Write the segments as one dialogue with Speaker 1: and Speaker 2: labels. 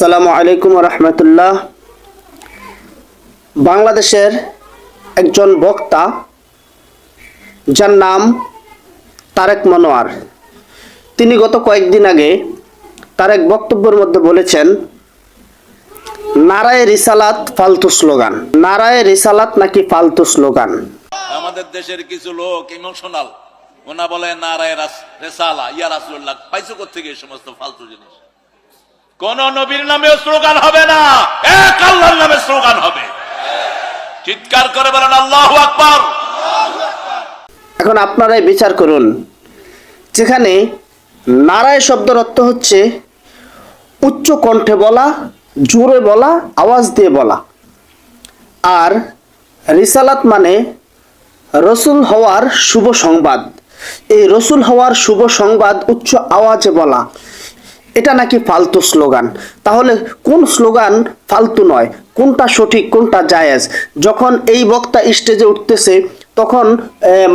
Speaker 1: আসসালামু আলাইকুম রহমতুল্লাহ। বাংলাদেশের একজন বক্তা, যার নাম তারেক মনোয়ার। তিনি গত কয়েকদিন আগে তার এক বক্তব্যের মধ্যে বলেছেন, নারায় রিসালাত ফালতু স্লোগান। নারায় রিসালাত নাকি ফালতু স্লোগান?
Speaker 2: আমাদের দেশের কিছু লোক ইমোশনাল। ওনা বলে, নারায় রাস- রেসালা, ইয়া রাসুল্লাহ পাইছো থেকে এই সমস্ত ফালতু জিনিস? কোন নবীর নামে স্লোগান হবে না। এক আল্লাহর নামে স্লোগান হবে। চিৎকার করে বলেন, আল্লাহ আকবার।
Speaker 1: এখন আপনারাই বিচার করুন। যেখানে নারায় শব্দের অর্থ হচ্ছে উচ্চ কণ্ঠে বলা, জোরে বলা, আওয়াজ দিয়ে বলা। আর রিসালাত মানে রসুল হওয়ার শুভ সংবাদ। এই রসুল হওয়ার শুভ সংবাদ উচ্চ আওয়াজে বলা। এটা নাকি ফালতু স্লোগান। তাহলে কোন স্লোগান ফালতু নয়? কোনটা সঠিক, কোনটা জায়েজ? যখন এই বক্তা স্টেজে উঠতেছে, তখন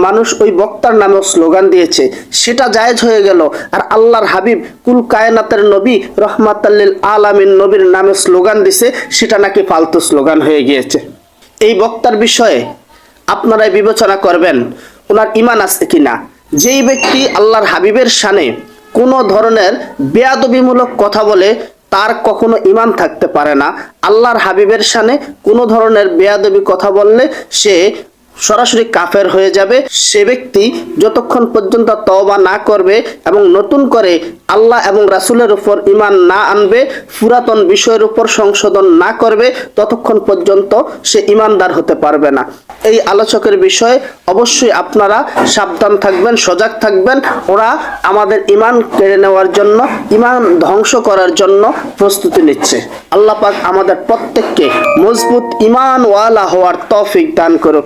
Speaker 1: মানুষ ওই বক্তার নামে স্লোগান দিয়েছে। সেটা জায়েজ হয়ে গেল। আর আল্লাহর হাবিব কুল কায়নাতের নবী রহমাতাল্লিল আলামিন নবীর নামে স্লোগান দিছে, সেটা নাকি ফালতু স্লোগান হয়ে গিয়েছে। এই বক্তার বিষয়ে আপনারাই বিবেচনা করবেন, ওনার ইমান আছে কিনা। যেই ব্যক্তি আল্লাহর হাবিবের শানে কোনো ধরনের বেয়াদবিমূলক কথা বলে তার কখনো ইমান থাকতে পারে না। আল্লাহর হাবিবের সানে কোনো ধরনের বেয়াদবি কথা বললে সে সরাসরি কাফের হয়ে যাবে। সে ব্যক্তি যতক্ষণ পর্যন্ত তওবা না করবে এবং নতুন করে আল্লাহ এবং রাসুলের উপর ইমান না আনবে, পুরাতন বিষয়ের উপর সংশোধন না করবে, ততক্ষণ পর্যন্ত সে ইমানদার হতে পারবে না। এই আলোচকের বিষয়ে অবশ্যই আপনারা সাবধান থাকবেন, সজাগ থাকবেন। ওরা আমাদের ইমান কেড়ে নেওয়ার জন্য ইমান ধ্বংস করার জন্য প্রস্তুতি নিচ্ছে। আল্লাহ পাক আমাদের প্রত্যেককে মজবুত ইমান ওয়ালা হওয়ার তৌফিক দান করুক।